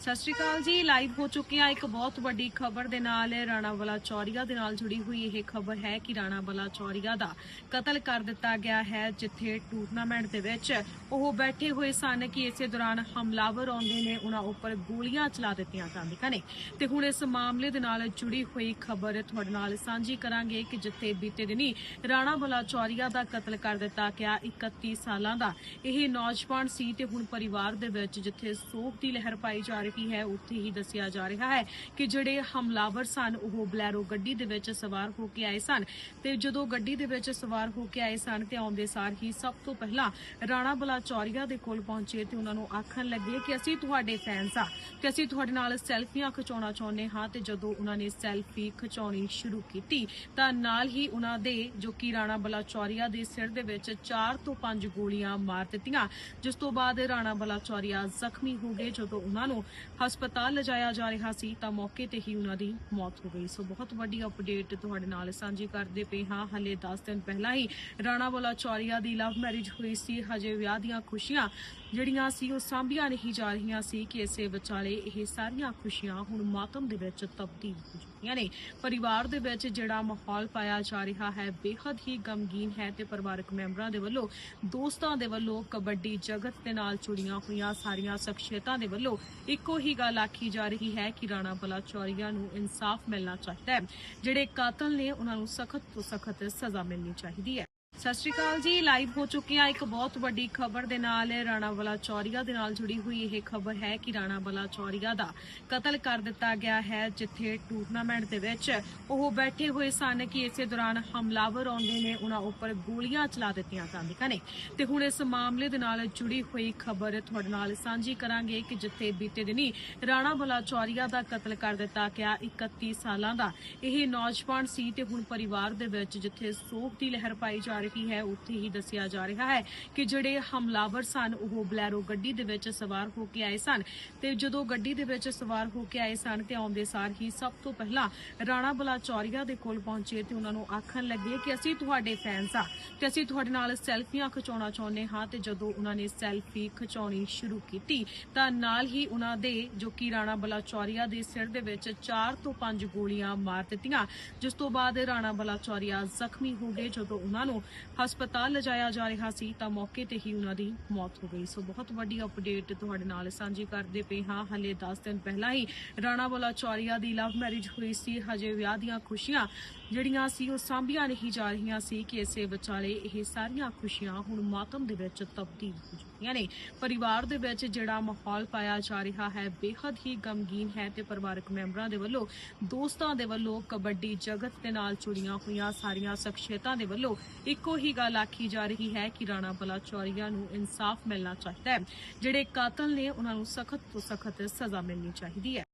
ਸਤਿ ਸ਼੍ਰੀ ਅਕਾਲ ਜੀ। ਲਾਈਵ ਹੋ ਚੁੱਕੇ ਆ ਇੱਕ ਬਹੁਤ ਵੱਡੀ ਖਬਰ ਦੇ ਨਾਲ, ਰਾਣਾ ਬਲਾ ਚੌਰੀਆ ਦੇ ਨਾਲ ਜੁੜੀ ਹੋਈ ਇਹ ਖਬਰ ਹੈ ਕਿ ਰਾਣਾ ਬਲਾ ਚੌਰੀਆ ਦਾ ਕਤਲ ਕਰ ਦਿੱਤਾ ਗਿਆ ਹੈ ਜਿੱਥੇ ਟੂਰਨਾਮੈਂਟ ਦੇ ਵਿੱਚ ਉਹ ਬੈਠੇ ਹੋਏ ਸਨ ਕਿ ਇਸੇ ਦੌਰਾਨ ਹਮਲਾਵਰ ਆਉਂਦੇ ਨੇ, ਉਹਨਾਂ ਉੱਪਰ ਗੋਲੀਆਂ ਚਲਾ ਦਿੱਤੀਆਂ ਜਾਂਦੀਆਂ ਨੇ। ਤੇ ਹੁਣ ਇਸ ਮਾਮਲੇ ਦੇ ਨਾਲ ਜੁੜੀ ਹੋਈ ਖਬਰ ਤੁਹਾਡੇ ਨਾਲ ਸਾਂਝੀ ਕਰਾਂਗੇ ਕਿ ਜਿੱਥੇ ਬੀਤੇ ਦਿਨੀ ਰਾਣਾ ਬਲਾ ਚੌਰੀਆ ਦਾ ਕਤਲ ਕਰ ਦਿੱਤਾ ਗਿਆ 31 ਸਾਲਾਂ ਦਾ ਇਹ ਨੌਜਵਾਨ ਸੀ ਤੇ ਹੁਣ ਪਰਿਵਾਰ ਦੇ ਵਿੱਚ ਜਿੱਥੇ ਸੋਗ ਦੀ ਲਹਿਰ ਪਾਈ ਜਾ ਰਹੀ ਹੈ, ਉੱਥੇ ਹੀ ਦੱਸਿਆ ਜਾ ਰਿਹਾ ਹੈ ਕਿ ਜਿਹੜੇ ਹਮਲਾਵਰ ਸਨ, ਉਹ ਬਲੈਰੋ ਗੱਡੀ ਦੇ ਵਿੱਚ ਸਵਾਰ ਹੋ ਕੇ ਆਏ ਸਨ ਤੇ ਜਦੋਂ ਗੱਡੀ ਦੇ ਵਿੱਚ ਸਵਾਰ ਹੋ ਕੇ ਆਏ ਸਨ ਤੇ ਆਉਂਦੇ ਸਾਰ ਹੀ ਸਭ ਤੋਂ ਪਹਿਲਾਂ ਰਾਣਾ ਬਲਾ ਦੇ ਕੋਲ ਪਹੁੰਚੇ ਤੇ ਉਹਨਾਂ ਨੂੰ ਆਖਣ ਲੱਗੇ ਕਿ ਅਸੀਂ ਤੁਹਾਡੇ ਫੈਨਸ ਆ ਤੇ ਅਸੀਂ ਤੁਹਾਡੇ ਨਾਲ ਸੈਲਫੀਆਂ ਖਿਚਾਉਣਾ ਚਾਹੁੰਦੇ ਹਾਂ ਤੇ ਜਦੋਂ ਉਹਨਾਂ ਨੇ ਸੈਲਫੀ ਖਿਚਾਉਣੀ ਸ਼ੁਰੂ ਕੀਤੀ ਤਾਂ ਨਾਲ ਹੀ ਉਹਨਾਂ ਦੇ ਜੋ ਕਿ ਰਾਣਾ ਬਲਾ ਦੇ ਸਿਰ ਦੇ ਵਿੱਚ 4 ਤੋਂ 5 ਗੋਲੀਆਂ ਮਾਰ ਦਿੱਤੀਆਂ, ਜਿਸ ਤੋਂ ਬਾਅਦ ਰਾਣਾ ਬਲਾ ਜ਼ਖਮੀ ਹੋ ਗਏ ਜਦੋਂ ਉਹਨਾਂ ਨੂੰ ਹਸਪਤਾਲ ਲਿਜਾਇਆ ਜਾ ਰਿਹਾ ਸੀ ਤਾਂ ਮੌਕੇ ਤੇ ਹੀ ਉਹਨਾਂ ਦੀ ਮੌਤ ਹੋ ਗਈ। ਸੋ ਬਹੁਤ ਵੱਡੀ ਅਪਡੇਟ ਤੁਹਾਡੇ ਨਾਲ ਸਾਂਝੀ ਕਰਦੇ ਪਏ ਹਾਂ। ਹਲੇ 10 ਦਿਨ ਪਹਿਲਾਂ ਹੀ ਰਾਣਾ ਬਲਾ ਚੌਰੀਆ ਦੀ ਲਵ ਮੈਰਿਜ ਹੋਈ ਸੀ। ਹਜੇ ਵਿਆਹ ਦੀਆਂ ਖੁਸ਼ੀਆਂ ਜਿਹੜੀਆਂ ਸੀ ਉਹ ਸਾਂਭੀਆਂ ਨਹੀਂ ਜਾ ਰਹੀਆਂ ਸੀ ਕਿ ਇਸੇ ਵਿਚਾਲੇ ਇਹ ਸਾਰੀਆਂ ਖੁਸ਼ੀਆਂ ਹੁਣ ਮਾਤਮ ਦੇ ਵਿੱਚ ਤਬਦੀਲ ਹੋ ਚੁੱਕੀਆਂ ਨੇ। ਪਰਿਵਾਰ ਦੇ ਵਿੱਚ ਜਿਹੜਾ ਮਾਹੌਲ ਪਾਇਆ ਜਾ ਰਿਹਾ ਹੈ ਬੇहद ਹੀ ਗਮਗੀਨ ਹੈ ਤੇ ਪਰਿਵਾਰਕ ਮੈਂਬਰਾਂ ਦੇ ਵੱਲੋਂ, ਦੋਸਤਾਂ ਦੇ ਵੱਲੋਂ, ਕਬੱਡੀ ਜਗਤ ਦੇ ਨਾਲ ਜੁੜੀਆਂ ਹੋਈਆਂ ਸਾਰੀਆਂ ਸ਼ਖਸੀਅਤਾਂ ਦੇ ਵੱਲੋਂ ਇੱਕੋ ਹੀ ਗੱਲ ਆਖੀ ਜਾ ਰਹੀ ਹੈ ਕਿ ਰਾਣਾ ਬਲਾ ਚੌਰੀਆ ਨੂੰ ਇਨਸਾਫ ਮਿਲਣਾ ਚਾਹੀਦਾ ਹੈ, ਜਿਹੜੇ ਕਾਤਲ ਨੇ ਉਹਨਾਂ ਨੂੰ ਸਖਤ ਤੋਂ ਸਖਤ ਸਜ਼ਾ ਮਿਲਣੀ ਚਾਹੀਦੀ ਹੈ। ਸਤਿ ਸ਼੍ਰੀ ਅਕਾਲ ਜੀ। ਲਾਈਵ ਹੋ ਚੁੱਕੇ ਆ ਇੱਕ ਬਹੁਤ ਵੱਡੀ ਖਬਰ ਦੇ ਨਾਲ ਰਾਣਾ ਬਲਾ ਚੌਰੀਆ ਦੇ ਨਾਲ ਜੁੜੀ ਹੋਈ ਇਹ ਖਬਰ ਹੈ ਕਿ ਰਾਣਾ ਬਲਾ ਚੌਰੀਆ ਦਾ ਕਤਲ ਕਰ ਦਿੱਤਾ ਗਿਆ ਹੈ ਜਿੱਥੇ ਟੂਰਨਾਮੈਂਟ ਦੇ ਵਿੱਚ ਉਹ ਬੈਠੇ ਹੋਏ ਸਨ ਕਿ ਇਸੇ ਦੌਰਾਨ ਹਮਲਾਵਰ ਆਉਂਦੇ ਨੇ, ਉਹਨਾਂ ਉੱਪਰ ਗੋਲੀਆਂ ਚਲਾ ਦਿੱਤੀਆਂ ਜਾਂਦੀਆਂ ਨੇ। ਤੇ ਹੁਣ ਇਸ ਮਾਮਲੇ ਦੇ ਨਾਲ ਜੁੜੀ ਹੋਈ ਖਬਰ ਤੁਹਾਡੇ ਨਾਲ ਸਾਂਝੀ ਕਰਾਂਗੇ ਕਿ ਜਿੱਥੇ ਬੀਤੇ ਦਿਨੀ ਰਾਣਾ ਬਲਾ ਚੌਰੀਆ ਦਾ ਕਤਲ ਕਰ ਦਿੱਤਾ ਗਿਆ 31 ਸਾਲਾਂ ਦਾ। ਇਹ ਨੌਜਵਾਨ ਸੀ ਤੇ ਹੁਣ ਪਰਿਵਾਰ ਦੇ ਵਿੱਚ ਜਿੱਥੇ ਸੋਗ ਦੀ ਲਹਿਰ ਪਾਈ ਜਾ ਰਹੀ ਹੈ, ਉੱਥੇ ਹੀ ਦੱਸਿਆ ਜਾ ਰਿਹਾ ਹੈ ਕਿ ਜਿਹੜੇ ਹਮਲਾਵਰ ਸਨ, ਉਹ ਬਲੈਰੋ ਗੱਡੀ ਦੇ ਵਿੱਚ ਸਵਾਰ ਹੋ ਕੇ ਆਏ ਸਨ ਤੇ ਜਦੋਂ ਗੱਡੀ ਦੇ ਵਿੱਚ ਸਵਾਰ ਹੋ ਕੇ ਆਏ ਸਨ ਤੇ ਆਉਂਦੇ ਸਾਰ ਹੀ ਸਭ ਤੋਂ ਪਹਿਲਾਂ ਰਾਣਾ ਬਲਾ ਦੇ ਕੋਲ ਪਹੁੰਚੇ ਤੇ ਉਹਨਾਂ ਨੂੰ ਆਖਣ ਲੱਗੇ ਕਿ ਅਸੀਂ ਤੁਹਾਡੇ ਫੈਨਸ ਆ ਤੇ ਅਸੀਂ ਤੁਹਾਡੇ ਨਾਲ ਸੈਲਫੀਆਂ ਖਿਚਾਉਣਾ ਚਾਹੁੰਦੇ ਹਾਂ ਤੇ ਜਦੋਂ ਉਹਨਾਂ ਨੇ ਸੈਲਫੀ ਖਿਚਾਉਣੀ ਸ਼ੁਰੂ ਕੀਤੀ ਤਾਂ ਨਾਲ ਹੀ ਉਹਨਾਂ ਦੇ ਜੋ ਕਿ ਰਾਣਾ ਬਲਾਚੌਰੀਆ ਦੇ ਸਿਰ ਦੇ ਵਿੱਚ 4 ਤੋਂ 5 ਗੋਲੀਆਂ ਮਾਰ ਦਿੱਤੀਆਂ, ਜਿਸ ਤੋਂ ਬਾਅਦ ਰਾਣਾ ਬਲਾ ਜ਼ਖਮੀ ਹੋ ਗਏ ਜਦੋਂ ਉਹਨਾਂ ਨੂੰ ਹਸਪਤਾਲ ਲਿਜਾਇਆ ਜਾ ਰਿਹਾ ਸੀ ਤਾਂ ਮੌਕੇ ਤੇ ਹੀ ਉਹਨਾਂ ਦੀ ਮੌਤ ਹੋ ਗਈ। ਸੋ ਬਹੁਤ ਵੱਡੀ ਅਪਡੇਟ ਤੁਹਾਡੇ ਨਾਲ ਸਾਂਝੀ ਕਰਦੇ ਪਏ ਹਾਂ। ਹਲੇ 10 ਦਿਨ ਪਹਿਲਾਂ ਹੀ ਰਾਣਾ ਚੌਰੀਆ ਦੀ ਲਵ ਮੈਰਿਜ ਹੋਈ ਸੀ। ਹਜੇ ਵਿਆਹ ਦੀਆਂ ਖੁਸ਼ੀਆਂ ਜਿਹੜੀਆਂ ਸੀ ਉਹ ਸਾਂਭੀਆਂ ਨਹੀਂ ਜਾ ਰਹੀਆਂ ਸੀ ਕਿ ਇਸੇ ਵਿਚਾਲੇ ਇਹ ਸਾਰੀਆਂ ਖੁਸ਼ੀਆਂ ਹੁਣ ਮਾਤਮ ਦੇ ਵਿੱਚ ਤਬਦੀਲ ਹੋ ਚੁੱਕੀਆਂ ਨੇ। ਪਰਿਵਾਰ ਦੇ ਵਿੱਚ ਜਿਹੜਾ ਮਾਹੌਲ ਪਾਇਆ ਜਾ ਰਿਹਾ ਹੈ ਬੇहद ਹੀ ਗਮਗੀਨ ਹੈ ਤੇ ਪਰਿਵਾਰਕ ਮੈਂਬਰਾਂ ਦੇ ਵੱਲੋਂ, ਦੋਸਤਾਂ ਦੇ ਵੱਲੋਂ, ਕਬੱਡੀ ਜਗਤ ਦੇ ਨਾਲ ਜੁੜੀਆਂ ਹੋਈਆਂ ਸਾਰੀਆਂ ਸ਼ਖਸੀਅਤਾਂ ਦੇ ਵੱਲੋਂ ਇੱਕੋ ਹੀ ਗੱਲ ਆਖੀ ਜਾ ਰਹੀ ਹੈ ਕਿ ਰਾਣਾ ਬਲਾ ਚੌਰੀਆ ਨੂੰ ਇਨਸਾਫ ਮਿਲਣਾ ਚਾਹੀਦਾ ਹੈ। ਜਿਹੜੇ ਕਾਤਲ ਨੇ, ਉਹਨਾਂ ਨੂੰ ਸਖਤ ਤੋਂ ਸਖਤ ਸਜ਼ਾ ਮਿਲਣੀ ਚਾਹੀਦੀ ਹੈ।